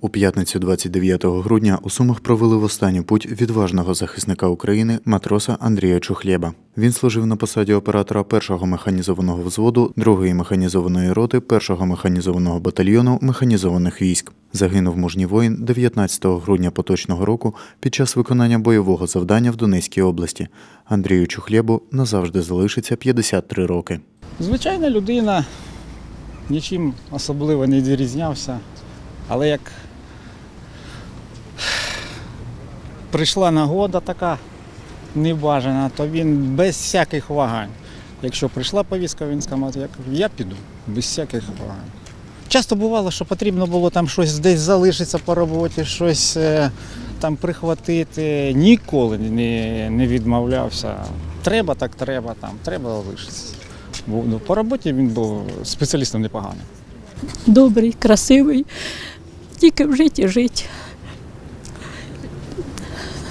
У п'ятницю 29 грудня у Сумах провели в останню путь відважного захисника України матроса Андрія Чухлєба. Він служив на посаді оператора першого механізованого взводу, другої механізованої роти, першого механізованого батальйону механізованих військ. Загинув мужній воїн 19 грудня поточного року під час виконання бойового завдання в Донецькій області. Андрію Чухлєбу назавжди залишиться 53 роки. Звичайна людина, нічим особливо не відрізнявся. Але як прийшла нагода така небажана, то він без всяких вагань. Якщо прийшла повістка, він сказав, я, піду, без всяких вагань. Часто бувало, що потрібно було там щось десь залишитися по роботі, щось е, там прихватити. Ніколи не, не відмовлявся. Треба, так треба, там, треба залишитися. Бо, ну, по роботі він був спеціалістом непоганим. добрий, красивий, тільки в житті жить.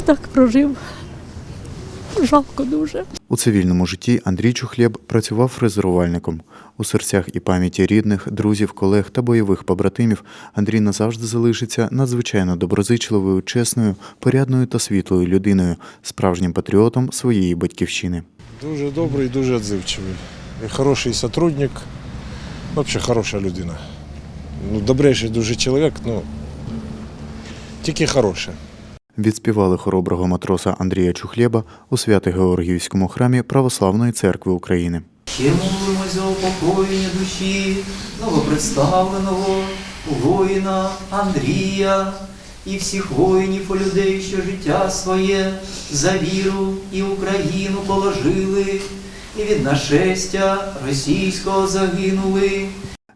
Так прожив. Жалко дуже. У цивільному житті Андрій Чухлєб працював фрезерувальником. У серцях і пам'яті рідних, друзів, колег та бойових побратимів Андрій назавжди залишиться надзвичайно доброзичливою, чесною, порядною та світлою людиною, справжнім патріотом своєї батьківщини. Дуже добрий, дуже відзивчивий. Хороший сотрудник. Взагалі хороша людина. Ну, добрейший дуже чоловік, ну тільки хороший. Відспівали хороброго матроса Андрія Чухлєба у Свято-Георгіївському храмі Православної церкви України. Ще молимось за упокоєння душі новопредставленого воїна Андрія і всіх воїнів у людей, що життя своє за віру і Україну положили, і від нашестя російського загинули.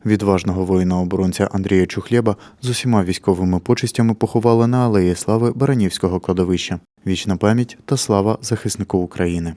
Відважного воїна-оборонця Андрія Чухлєба з усіма військовими почестями поховали на алеї слави Баранівського кладовища. Вічна пам'ять та слава захиснику України.